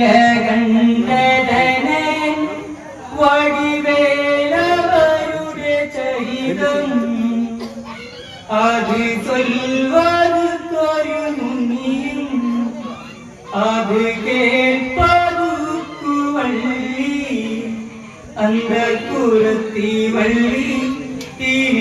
നീലകണ്ഠനെ വടിവേലവരുടെ ചരിതം. അത് ചൊൽവത് കൊരുമുന്നിയും അത് കേൾപ്പതുക്കുവള്ളി അന്തക്കുലത്തി വള്ളി. തിരി